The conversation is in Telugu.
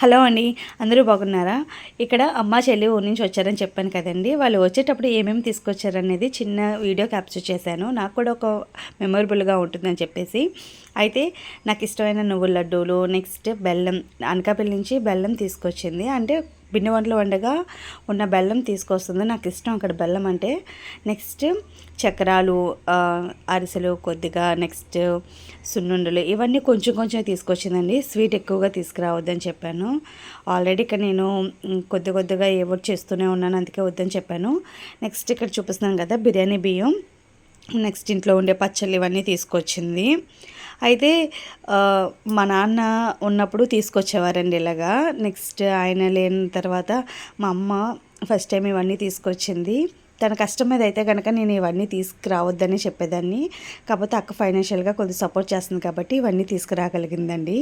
హలో అండి అందరూ బాగున్నారా? ఇక్కడ అమ్మ చెల్లి ఊరి నుంచి వచ్చారని చెప్పాను కదండి. వాళ్ళు వచ్చేటప్పుడు ఏమేమి తీసుకొచ్చారనేది చిన్న వీడియో క్యాప్చర్ చేశాను. నాకు కూడా ఒక మెమొరబుల్గా ఉంటుందని చెప్పేసి. అయితే నాకు ఇష్టమైన నువ్వుల లడ్డూలు నెక్స్ట్ బెల్లం అనకాపల్లి నుంచి బెల్లం తీసుకొచ్చింది. అంటే పిండి వంటలు వండగా ఉన్న బెల్లం తీసుకొస్తుంది. నాకు ఇష్టం అక్కడ బెల్లం అంటే. నెక్స్ట్ చక్రాలు అరిసెలు కొద్దిగా నెక్స్ట్ సున్నుండలు ఇవన్నీ కొంచెం కొంచెం తీసుకొచ్చిందండి. స్వీట్ ఎక్కువగా తీసుకురావద్దని చెప్పాను. ఆల్రెడీ ఇక్కడ నేను కొద్ది కొద్దిగా ఏవో చేస్తూనే ఉన్నాను అందుకే వద్దని చెప్పాను. నెక్స్ట్ ఇక్కడ చూపిస్తున్నాను కదా బిర్యానీ బియ్యం. నెక్స్ట్ ఇంట్లో ఉండే పచ్చళ్ళు ఇవన్నీ తీసుకొచ్చింది. అయితే మా నాన్న ఉన్నప్పుడు తీసుకొచ్చేవారండి ఇలాగా. నెక్స్ట్ ఆయన లేని తర్వాత మా అమ్మ ఫస్ట్ టైం ఇవన్నీ తీసుకొచ్చింది. తన కష్టం మీద అయితే కనుక నేను ఇవన్నీ తీసుకురావద్దని చెప్పేదాన్ని. కాకపోతే అక్క ఫైనాన్షియల్గా కొద్దిగా సపోర్ట్ చేస్తుంది కాబట్టి ఇవన్నీ తీసుకురాగలిగిందండి.